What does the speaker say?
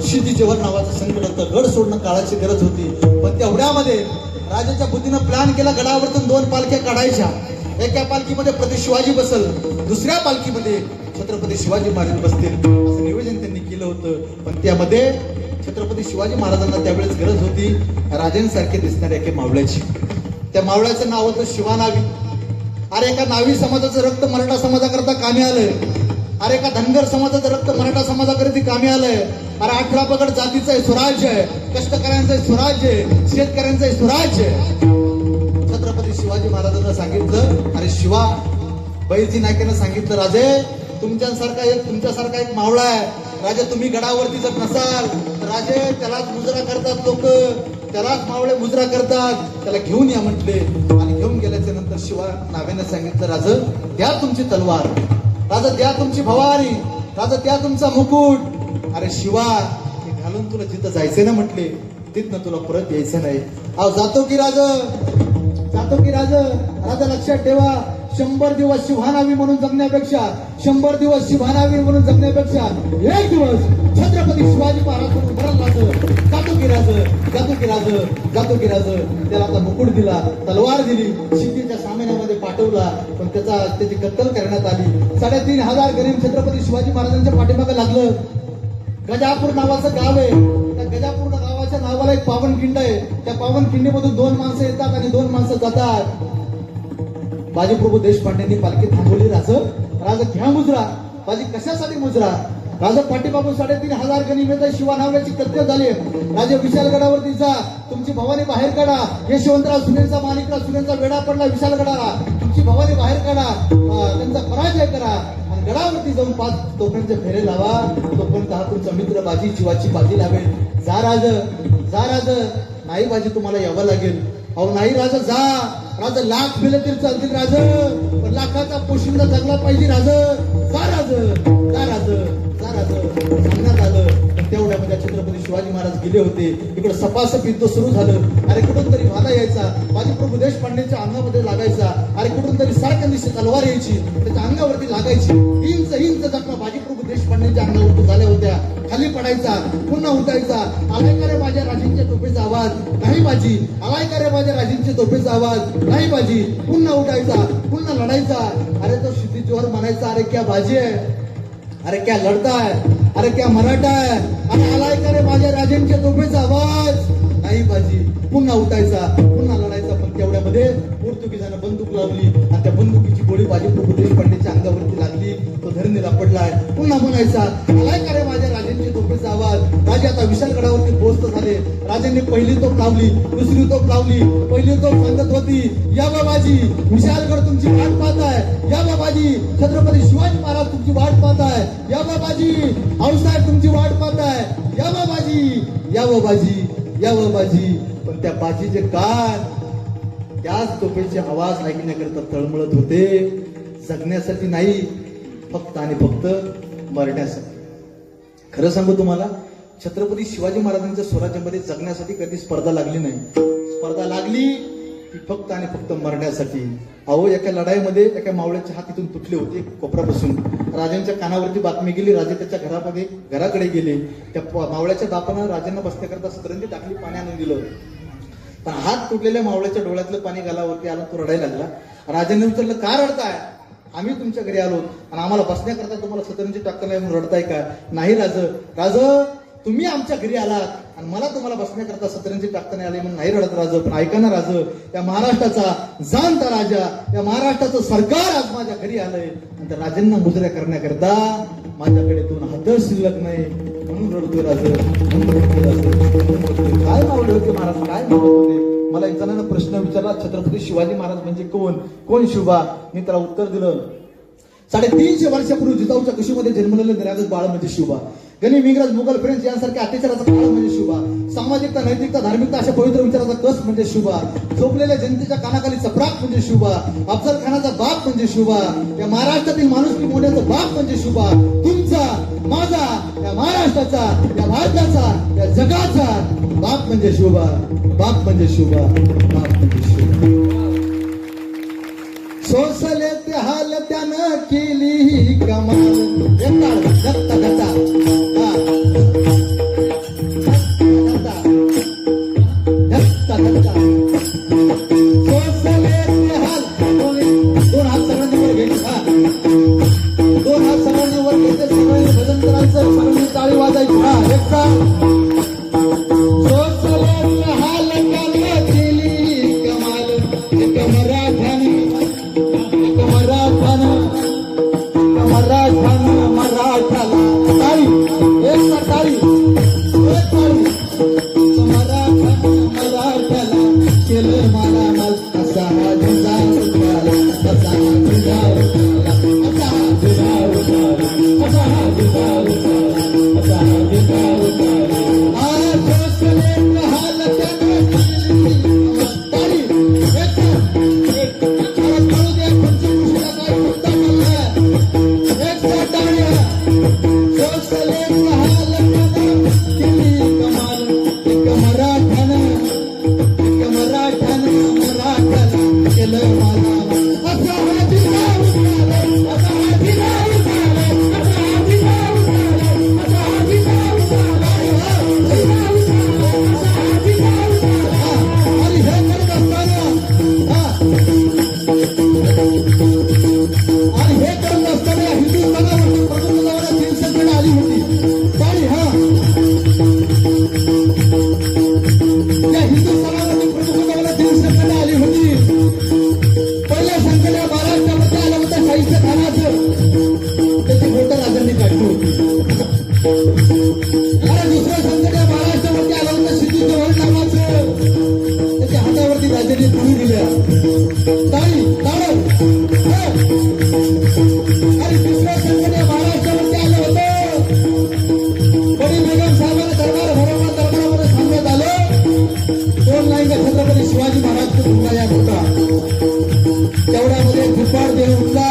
क्षितिजेवर नावाचं संकट होतं. गड सोडणं काळाची गरज होती. पण तेवढ्यामध्ये राजाच्या बुद्धीनं प्लॅन केला गडावरतून दोन पालख्या काढायच्या. एका पालखीमध्ये प्रति शिवाजी बसल दुसऱ्या पालखीमध्ये छत्रपती शिवाजी महाराज बसतील. असं नियोजन त्यांनी केलं होतं. पण त्यामध्ये छत्रपती शिवाजी महाराजांना त्यावेळेस गरज होती. राजांसारखे दिसणाऱ्या एका मावळ्याची. त्या मावळ्याचं नाव होतं शिवानावी. अरे एका नावी समाजाचं रक्त मराठा समाजाकरता कामी आलंय. अरे एका धनगर समाजाचं रक्त मराठा समाजाकरता कामी आलंय? अरे अठरा पगड जातीचं आहे स्वराज्य आहे. कष्टकऱ्यांचं स्वराज्य आहे. शेतकऱ्यांचं आहे स्वराज्य आहे. छत्रपती शिवाजी महाराजांना सांगितलं अरे शिवा बैजी नायकानं सांगितलं राजे तुमच्यासारखा एक तुमच्यासारखा एक मावळा आहे. राजे तुम्ही गडावरती जर नसाल तर राजे त्यालाच मुजरा करतात लोक. त्यालाच मावळे मुजरा करतात. त्याला घेऊन या म्हटले. आणि घेऊन गेल्याच्यानंतर शिवा नाव्याने सांगितलं राज द्या तुमची तलवार. राजा द्या तुमची भवानी राजा द्या तुमचा मुकुट. अरे शिवा हे घालून तुला जिथं जायचं ना म्हटले तिथनं तुला परत यायचं नाही. अहो जातो की राज? जातो की राज? राजा लक्षात ठेवा. शंभर दिवस शिवहानावी म्हणून जगण्यापेक्षा शंभर दिवस शिवहानावी म्हणून जगण्यापेक्षा एक दिवस छत्रपती शिवाजी महाराज जातो जातो की त्याला आता मुकुट दिला तलवार दिली शिंदेच्या सामन्यामध्ये पाठवला पण त्याचा त्याची कत्तल करण्यात आली. साडेतीन हजार गरीब छत्रपती शिवाजी महाराजांच्या पाठीमागे लागलं. गजापूर नावाचं गाव आहे. त्या गजापूर गावाच्या नावाला एक पावनखिंड आहे. त्या पावनखिंडीमधून दोन माणसं येतात आणि दोन माणसं जातात. बाजीप्रभू देशपांडेंनी पालखी थांबवली. राज राजा घ्या मुजरा. बाजी कशासाठी मुजरा? राजा पाटीबाबू साडेतीन हजार गणी शिवा नावाची कत्य झाली राजे विशालगडावरती जा. तुमची भवानी बाहेर काढा. यशवंतराव सुनेचा मालिकराव सुनेचा वेडा पडला विशालगडाला. तुमची भवानी बाहेर काढा. त्यांचा पराजय करा. आणि गडावरती जाऊन पाच तोफांचे फेरे लावा. तोपर्यंत हा तुमचा मित्र बाजी शिवाची बाजी लावेल. जा राज जा राज. नाही बाजी तुम्हाला यावं लागेल. अहो नाही राजा जा. राजा लाख मेले तरी चालतील राज. पण लाखाचा पोशिंदा जगला पाहिजे जा राज. जा राज. जा सांगण्यात आलं पण तेवढ्यामध्ये छत्रपती शिवाजी महाराज गेले होते. इकडे सपासप युद्ध सुरू झालं. अरे कुठून तरी भाला यायचा. माझी प्रभू देशपांडेच्या अंगामध्ये लागायचा. अरे कुठून तरी सारख्या दिवशी तलवार यायची. त्याच्या अंगावरती लागायची. हिंच हिंच जखमा बाजी प्रभू देशपांडेच्या अंगावरती झाल्या होत्या. खाली पडायचा. पुन्हा उठायचा. आलाय का रे माझ्या राजींच्या टोपेचा आवाज? नाही बाजी आलाय का रे माझ्या राजींच्या टोपेचा आवाज? नाही बाजी पुन्हा उठायचा. पुन्हा लढायचा. अरे तो क्षितिजवर म्हणायचा अरे क्या बाजी आहे अरे क्या लढता है? अरे क्या मराठा है? अरे आलाय का रे माझ्या राजेंच्या तोफेचा आवाज. नाही बाजी पुन्हा उठायचा पुन्हा तेवढ्यामध्ये पोर्तुगीजानं बंदूक लावली आणि त्या बंदुकीची गोळी माझी प्रभू देशपांडेच्या अंगावरती लागली. तो धरणीला लापडलाय पुन्हा म्हणायचा आलाय का रे माझ्या राजेंची तोफेचा आवाज? राजे आता विशालगडावरती पोहोचत झाले. राजांनी पहिली तोफ लावली दुसरी तोफ लावली. पहिली तोफ सांगत होती या बाबाजी विशालगड तुमची वाट पाहत आहे या बाबाजी छत्रपती शिवाजी महाराज तुमची वाट पाहत आहे या बाबाजी हाऊसाहेब तुमची वाट पाहत आहे या बाबाजी या बाबाजी या बाबाजी. पण त्या बाजीचे कान त्याच तोफेचे आवाज ऐकण्याकरता तळमळत होते. जगण्यासाठी नाही फक्त आणि फक्त मरण्यासाठी. खरं सांगू तुम्हाला छत्रपती शिवाजी महाराजांच्या स्वराज्यामध्ये जगण्यासाठी कधी स्पर्धा लागली नाही. स्पर्धा लागली ती फक्त आणि फक्त मरण्यासाठी. अहो एका लढाईमध्ये एका मावळ्याच्या हात इथून तुटले होते कोपऱ्यापासून. राजांच्या कानावरती बातमी गेली राजे त्याच्या घरामध्ये घराकडे गेले. त्या मावळ्याच्या दापानं राजांना बसण्याकरता सतरंजी टाकली पाणी आणून दिलं. पण हात तुटलेल्या मावळ्याच्या डोळ्यातलं पाणी गालावरती आलं तो रडायला लागला. राजाने विचारलं का रडताय? आम्ही तुमच्या घरी आलो आणि आम्हाला बसण्याकरता तुम्हाला सतरंजी टाकता नाही म्हणून रडताय का? नाही राज. राज तुम्ही आमच्या घरी आलात. आणि मला तुम्हाला बसण्याकरता सतरंजी टाकता नाही आले म्हणून नाही रडत राज पण ऐकाना राज या महाराष्ट्राचा जाणता राजा या महाराष्ट्राचं सरकार आज माझ्या घरी आलंय. आणि त्या राजांना मुजऱ्या करण्याकरता माझ्याकडे दोन हात शिल्लक नाही. म्हणून रडतोय राज. म्हणून रडतोय राज काय मावले होते महाराज? काय मावले मला एक जणांना प्रश्न विचारला छत्रपती शिवाजी महाराज म्हणजे कोण? कोण शिवा? मी त्याला उत्तर दिलं. साडेतीनशे वर्षापूर्वी जिजाऊच्या कशीमध्ये जन्मलेलं निरागस बाळ म्हणजे शिवा. गनिम इंग्रज मुघल फ्रेंच यांसारख्या अत्याचाराचा काळ म्हणजे शुभा सामाजिकता नैतिकता धार्मिकता अशा पवित्र विचाराचा कस म्हणजे शुभा झोपलेल्या जनतेच्या कानाखाली चपराक म्हणजे शुभा अफजल खानाचा बाप म्हणजे शुभा या महाराष्ट्रातील माणुसकी मोठ्याचा बाप म्हणजे शुभा तुमचा माझा या महाराष्ट्राचा या भारताचा या जगाचा बाप म्हणजे शुभा बाप म्हणजे शिवबा बाप म्हणजे शिवबा सोसले ते हाल त्यानं केली ही कमाल. दत्ता दत्ता Sahara. होता तेवढ्यामध्ये दुपार देऊन उठला.